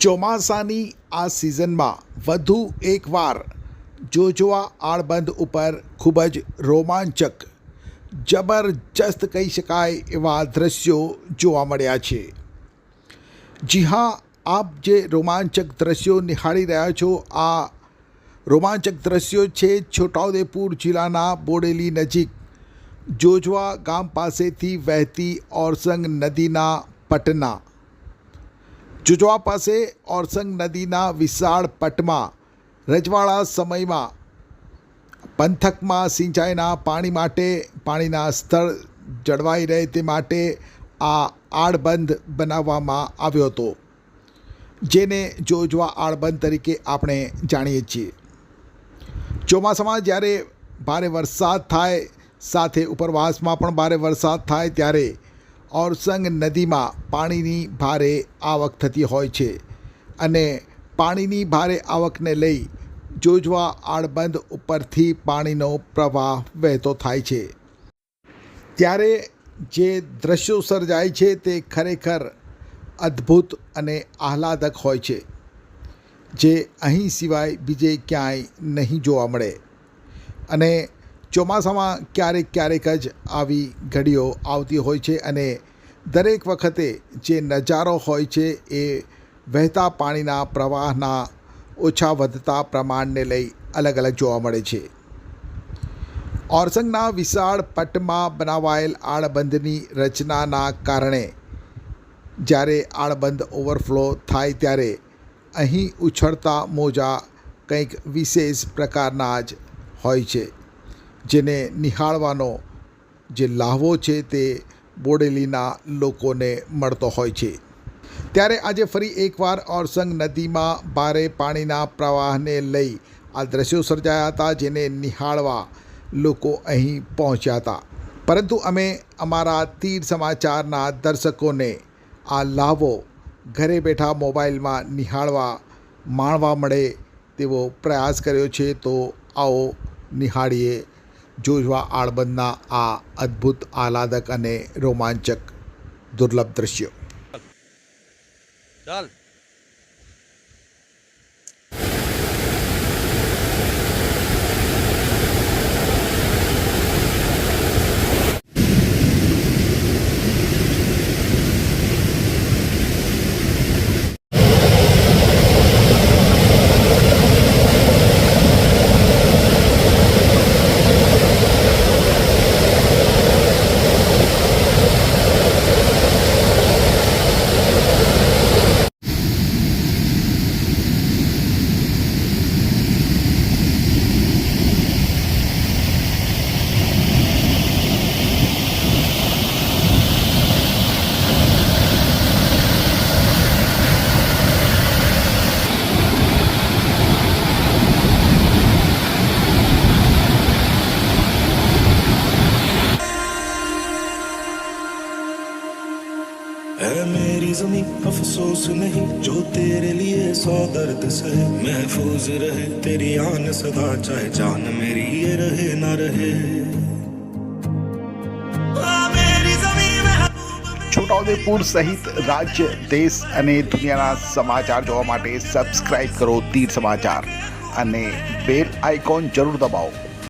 ચોમાસાની આ સિઝનમાં વધુ એકવાર જોજવા આળબંધ ઉપર ખૂબ જ રોમાંચક, જબરજસ્ત કહી શકાય એવા દ્રશ્યો જોવા મળ્યા છે. જી હા, આપ જે રોમાંચક દ્રશ્યો નિહાળી રહ્યા છો, આ રોમાંચક દ્રશ્યો છે છોટાઉદેપુર જિલ્લાના બોડેલી નજીક. જોજવા ગામ પાસેથી વહેતી ઓરસંગ નદીના પટના જોજવા પાસે ઓરસંગ નદીના વિશાળ પટમાં, રજવાડા સમયમાં, પંથકમાં સિંચાઈના પાણી માટે, પાણીના સ્તર જળવાઈ રહે તે માટે આ આળબંધ બનાવવામાં આવ્યો હતો, જેને જોજવા આળબંધ તરીકે આપણે જાણીએ છીએ. ચોમાસામાં જ્યારે ભારે વરસાદ થાય, સાથે ઉપરવાસમાં પણ ભારે વરસાદ થાય, ત્યારે ઓરસંગ નદીમાં પાણીની ભારે આવક થતી હોય છે અને પાણીની ભારે આવકને લઈ જોજવા આળબંધ ઉપરથી પાણીનો પ્રવાહ વહેતો થાય છે. ત્યારે જે દ્રશ્યો સર્જાય છે તે ખરેખર અદ્ભુત અને આહલાદક હોય છે, જે અહીં સિવાય બીજે ક્યાંય નહીં જોવા મળે. અને ચોમાસામાં ક્યારેક ક્યારેક જ આવી ઘડીઓ આવતી હોય છે અને દરેક વખતે જે નજારો હોય છે એ વહેતા પાણીના પ્રવાહના ઓછા વધતા પ્રમાણને લઈ અલગ અલગ જોવા મળે છે. ઓરસંગના વિશાળ પટમાં બનાવાયેલ આળબંધની રચનાના કારણે જ્યારે આળબંધ ઓવરફ્લો થાય ત્યારે અહીં ઉછળતા મોજા કંઈક વિશેષ પ્રકારના જ હોય છે. જેને નિહાળવાનો જે લાહવો છે તે બોડેલીના લોકોને મળતો હોય છે. ત્યારે આજે ફરી એકવાર ઓરસંગ નદીમાં ભારે પાણીના પ્રવાહને લઈ આ દ્રશ્યો સર્જાયા હતા, જેને નિહાળવા લોકો અહીં પહોંચ્યા હતા. પરંતુ અમે અમારા તીર સમાચારના દર્શકોને આ લાવો ઘરે બેઠા મોબાઈલમાં નિહાળવા માણવા મળે તેવો પ્રયાસ કર્યો છે, તો આવો નિહાળીએ જોજવા આળબંધના આ અદ્ભુત આહલાદક અને રોમાંચક દુર્લભ દ્રશ્યો. ચાલ. है मेरी जमी अफसोस नहीं जो तेरे लिए सौ दर्द सहे महफूज रहे तेरी आन सदा चाहे जान मेरी ये रहे ना रहे आ, मेरी ज़मीं महबूब છોટાઉદેપુર સહિત રાજ્ય દેશ અને દુનિયાના સમાચાર જોવા માટે સબસ્ક્રાઇબ કરો તીર સમાચાર અને બેલ આઇકોન જરૂર દબાવો